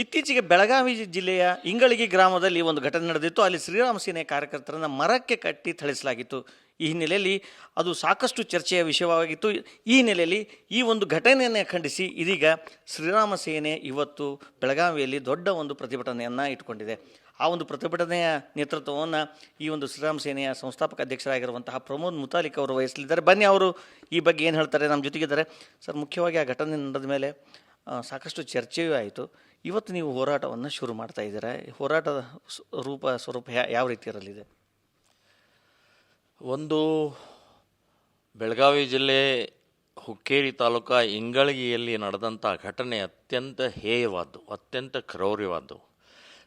ಇತ್ತೀಚೆಗೆ ಬೆಳಗಾವಿ ಜಿಲ್ಲೆಯ ಇಂಗಳಗಿ ಗ್ರಾಮದಲ್ಲಿ ಒಂದು ಘಟನೆ ನಡೆದಿತ್ತು. ಅಲ್ಲಿ ಶ್ರೀರಾಮ ಸೇನೆ ಕಾರ್ಯಕರ್ತರನ್ನು ಮರಕ್ಕೆ ಕಟ್ಟಿ ಥಳಿಸಲಾಗಿತ್ತು. ಈ ಹಿನ್ನೆಲೆಯಲ್ಲಿ ಅದು ಸಾಕಷ್ಟು ಚರ್ಚೆಯ ವಿಷಯವಾಗಿತ್ತು. ಈ ಹಿನ್ನೆಲೆಯಲ್ಲಿ ಈ ಒಂದು ಘಟನೆಯನ್ನು ಖಂಡಿಸಿ ಇದೀಗ ಶ್ರೀರಾಮ ಸೇನೆ ಇವತ್ತು ಬೆಳಗಾವಿಯಲ್ಲಿ ದೊಡ್ಡ ಒಂದು ಪ್ರತಿಭಟನೆಯನ್ನು ಇಟ್ಟುಕೊಂಡಿದೆ. ಆ ಒಂದು ಪ್ರತಿಭಟನೆಯ ನೇತೃತ್ವವನ್ನು ಈ ಒಂದು ಶ್ರೀರಾಮ ಸೇನೆಯ ಸಂಸ್ಥಾಪಕ ಅಧ್ಯಕ್ಷರಾಗಿರುವಂತಹ ಪ್ರಮೋದ್ ಮುತಾಲಿಕ್ ಅವರು ವಹಿಸಲಿದ್ದಾರೆ. ಬನ್ನಿ, ಅವರು ಈ ಬಗ್ಗೆ ಏನು ಹೇಳ್ತಾರೆ? ನಮ್ಮ ಜೊತೆಗಿದ್ದಾರೆ. ಸರ್, ಮುಖ್ಯವಾಗಿ ಆ ಘಟನೆ ನಡೆದ ಮೇಲೆ ಸಾಕಷ್ಟು ಚರ್ಚೆಯೂ ಆಯಿತು. ಇವತ್ತು ನೀವು ಹೋರಾಟವನ್ನು ಶುರು ಮಾಡ್ತಾ ಇದ್ದೀರಾ? ಹೋರಾಟದ ರೂಪ, ಸ್ವರೂಪ ಯಾವ ರೀತಿ ಇರಲಿದೆ? ಒಂದು, ಬೆಳಗಾವಿ ಜಿಲ್ಲೆ ಹುಕ್ಕೇರಿ ತಾಲೂಕಾ ಇಂಗಳಗಿಯಲ್ಲಿ ನಡೆದಂಥ ಘಟನೆ ಅತ್ಯಂತ ಹೇಯವಾದ್ದು, ಅತ್ಯಂತ ಕ್ರೌರ್ಯವಾದ್ದು.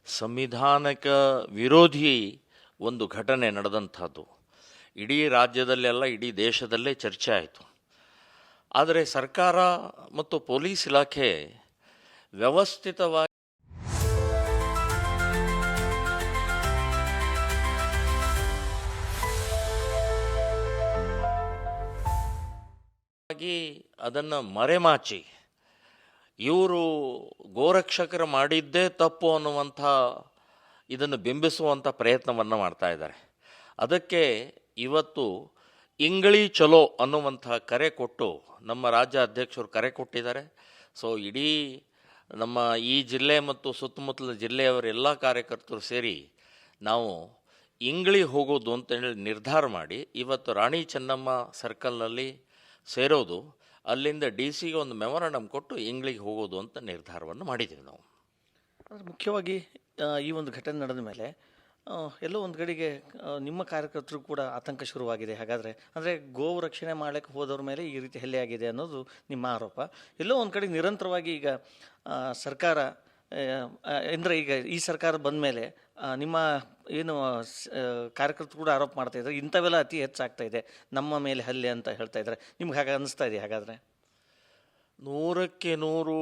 ಸಂವಿಧಾನಕ ವಿರೋಧಿ ಒಂದು ಘಟನೆ ನಡೆದಂಥದ್ದು. ಇಡೀ ರಾಜ್ಯದಲ್ಲೆಲ್ಲ, ಇಡೀ ದೇಶದಲ್ಲೇ ಚರ್ಚೆ ಆಯಿತು. ಆದರೆ ಸರ್ಕಾರ ಮತ್ತು ಪೊಲೀಸ್ ಇಲಾಖೆ ವ್ಯವಸ್ಥಿತವಾಗಿ ಅದನ್ನು ಮರೆಮಾಚಿ. ಇವರು ಗೋರಕ್ಷಕರು ಮಾಡಿದ್ದೇ ತಪ್ಪು ಅನ್ನುವಂಥ ಇದನ್ನು ಬಿಂಬಿಸುವಂಥ ಪ್ರಯತ್ನವನ್ನು ಮಾಡ್ತಾ ಇದ್ದಾರೆ. ಅದಕ್ಕೆ ಇವತ್ತು ಇಂಗಳಿ ಚಲೋ ಅನ್ನುವಂತಹ ಕರೆ ಕೊಟ್ಟು ನಮ್ಮ ರಾಜ್ಯ ಅಧ್ಯಕ್ಷರು ಕರೆ ಕೊಟ್ಟಿದ್ದಾರೆ. ಸೊ ಇಡೀ ನಮ್ಮ ಈ ಜಿಲ್ಲೆ ಮತ್ತು ಸುತ್ತಮುತ್ತಲ ಜಿಲ್ಲೆಯವರ ಎಲ್ಲ ಕಾರ್ಯಕರ್ತರು ಸೇರಿ ನಾವು ಇಂಗ್ಳಿ ಹೋಗೋದು ಅಂತ ಹೇಳಿ ನಿರ್ಧಾರ ಮಾಡಿ ಇವತ್ತು ರಾಣಿ ಚೆನ್ನಮ್ಮ ಸರ್ಕಲ್ನಲ್ಲಿ ಸೇರೋದು. ಅಲ್ಲಿಂದ ಡಿ ಸಿಗೆ ಒಂದು ಮೆಮೊರಂಡಮ್ ಕೊಟ್ಟು ಇಂಗ್ಳಿಗೆ ಹೋಗೋದು ಅಂತ ನಿರ್ಧಾರವನ್ನು ಮಾಡಿದ್ದೀವಿ ನಾವು. ಮುಖ್ಯವಾಗಿ ಈ ಒಂದು ಘಟನೆ ನಡೆದ ಮೇಲೆ ಎಲ್ಲೋ ಒಂದು ಕಡೆಗೆ ನಿಮ್ಮ ಕಾರ್ಯಕರ್ತರು ಕೂಡ ಆತಂಕ ಶುರುವಾಗಿದೆ. ಹಾಗಾದರೆ, ಅಂದರೆ ಗೋವು ರಕ್ಷಣೆ ಮಾಡಲಿಕ್ಕೆ ಹೋದವ್ರ ಮೇಲೆ ಈ ರೀತಿ ಹಲ್ಲೆ ಆಗಿದೆ ಅನ್ನೋದು ನಿಮ್ಮ ಆರೋಪ. ಎಲ್ಲೋ ಒಂದು ಕಡೆ ನಿರಂತರವಾಗಿ ಈಗ ಸರ್ಕಾರ ಅಂದರೆ ಈಗ ಈ ಸರ್ಕಾರ ಬಂದ ಮೇಲೆ ನಿಮ್ಮ ಏನು ಕಾರ್ಯಕರ್ತರು ಕೂಡ ಆರೋಪ ಮಾಡ್ತಾ ಇದ್ದಾರೆ. ಇಂಥವೆಲ್ಲ ಅತಿ ಹೆಚ್ಚಾಗ್ತಾ ಇದೆ. ನಮ್ಮ ಮೇಲೆ ಹಲ್ಲೆ ಅಂತ ಹೇಳ್ತಾ ಇದ್ದಾರೆ. ನಿಮ್ಗೆ ಹಾಗೆ ಅನಿಸ್ತಾ ಇದೆ ಹಾಗಾದರೆ? ನೂರಕ್ಕೆ ನೂರು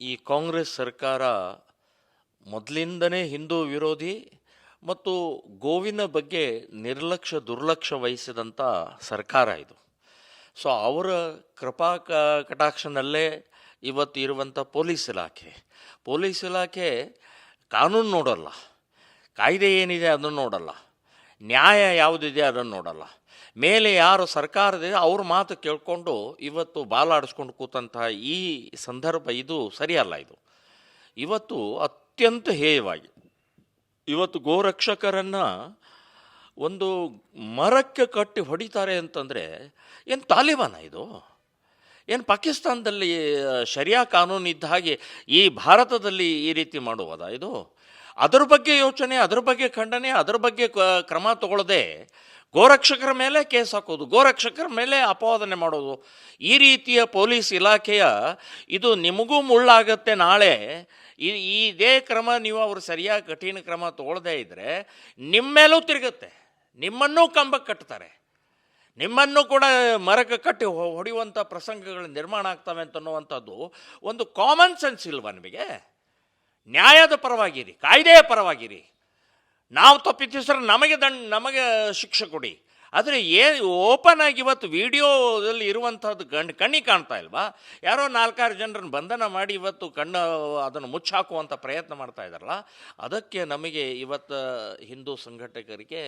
ಈ ಕಾಂಗ್ರೆಸ್ ಸರ್ಕಾರ ಮೊದಲಿಂದನೇ ಹಿಂದೂ ವಿರೋಧಿ ಮತ್ತು ಗೋವಿನ ಬಗ್ಗೆ ನಿರ್ಲಕ್ಷ್ಯ ದುರ್ಲಕ್ಷ್ಯ ವಹಿಸಿದಂಥ ಸರ್ಕಾರ ಇದು. ಸೊ ಅವರ ಕೃಪಾ ಕ, ಕಟಾಕ್ಷನಲ್ಲೇ ಇವತ್ತು ಇರುವಂಥ ಪೊಲೀಸ್ ಇಲಾಖೆ. ಪೊಲೀಸ್ ಇಲಾಖೆ ಕಾನೂನು ನೋಡಲ್ಲ. ಕಾಯ್ದೆ ಏನಿದೆ ಅದನ್ನು ನೋಡಲ್ಲ. ನ್ಯಾಯ ಯಾವುದಿದೆ ಅದನ್ನು ನೋಡಲ್ಲ. ಮೇಲೆ ಯಾರು ಸರ್ಕಾರದಿದೆ ಅವ್ರ ಮಾತು ಕೇಳಿಕೊಂಡು ಇವತ್ತು ಬಾಲಾಡಿಸ್ಕೊಂಡು ಕೂತಂತಹ ಈ ಸಂದರ್ಭ ಇದು ಸರಿಯಲ್ಲ ಇದು. ಇವತ್ತು ಅತ್ಯಂತ ಹೇಯವಾಗಿ ಇವತ್ತು ಗೋರಕ್ಷಕರನ್ನು ಒಂದು ಮರಕ್ಕೆ ಕಟ್ಟಿ ಹೊಡಿತಾರೆ ಅಂತಂದರೆ ಏನು ತಾಲಿಬಾನ ಇದು? ಏನು ಪಾಕಿಸ್ತಾನದಲ್ಲಿ ಶರಿಯಾ ಕಾನೂನು ಇದ್ದ ಹಾಗೆ ಈ ಭಾರತದಲ್ಲಿ ಈ ರೀತಿ ಮಾಡುವುದಾ ಇದು? ಅದರ ಬಗ್ಗೆ ಯೋಚನೆ, ಅದರ ಬಗ್ಗೆ ಖಂಡನೆ, ಅದರ ಬಗ್ಗೆ ಕ್ರಮ ತಗೊಳ್ಳದೆ ಗೋರಕ್ಷಕರ ಮೇಲೆ ಕೇಸ್ ಹಾಕೋದು, ಗೋರಕ್ಷಕರ ಮೇಲೆ ಅಪವಾದನೆ ಮಾಡೋದು. ಈ ರೀತಿಯ ಪೊಲೀಸ್ ಇಲಾಖೆಯ ಇದು ನಿಮಗೂ ಮುಳ್ಳಾಗತ್ತೆ ನಾಳೆ ಈ ಇದೇ ಕ್ರಮ ನೀವು ಅವರು ಸರಿಯಾಗಿ ಕಠಿಣ ಕ್ರಮ ತಗೊಳ್ಳದೇ ಇದ್ದರೆ ನಿಮ್ಮ ಮೇಲೂ ತಿರುಗುತ್ತೆ. ನಿಮ್ಮನ್ನೂ ಕಂಬಕ್ಕೆ ಕಟ್ತಾರೆ. ನಿಮ್ಮನ್ನು ಕೂಡ ಮರಕ್ಕೆ ಕಟ್ಟಿ ಹೊಡೆಯುವಂಥ ಪ್ರಸಂಗಗಳು ನಿರ್ಮಾಣ ಆಗ್ತವೆ ಅಂತನ್ನುವಂಥದ್ದು ಒಂದು ಕಾಮನ್ ಸೆನ್ಸ್ ಇಲ್ವಾ ನಿಮಗೆ? ನ್ಯಾಯದ ಪರವಾಗಿರಿ, ಕಾಯ್ದೆಯ ಪರವಾಗಿರಿ. ನಾವು ತಪ್ಪಿತಿಸ್ರೆ ನಮಗೆ ದಂಡ, ನಮಗೆ ಶಿಕ್ಷೆ ಕೊಡಿ. ಆದರೆ ಏ ಓಪನ್ ಆಗಿ ಇವತ್ತು ವಿಡಿಯೋದಲ್ಲಿ ಇರುವಂಥದ್ದು ಗಂಡು ಕಣ್ಣಿಗೆ ಕಾಣ್ತಾ ಇಲ್ವಾ? ಯಾರೋ ನಾಲ್ಕಾರು ಜನರನ್ನು ಬಂಧನ ಮಾಡಿ ಇವತ್ತು ಕಣ್ಣು ಅದನ್ನು ಮುಚ್ಚಾಕುವಂಥ ಪ್ರಯತ್ನ ಮಾಡ್ತಾ ಇದ್ದಾರಲ್ಲ, ಅದಕ್ಕೆ ನಮಗೆ ಇವತ್ತು ಹಿಂದೂ ಸಂಘಟಕರಿಗೆ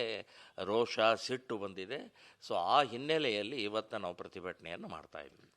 ರೋಷ, ಸಿಟ್ಟು ಬಂದಿದೆ. ಸೊ ಆ ಹಿನ್ನೆಲೆಯಲ್ಲಿ ಇವತ್ತು ನಾವು ಪ್ರತಿಭಟನೆಯನ್ನು ಮಾಡ್ತಾ ಇದ್ವಿ.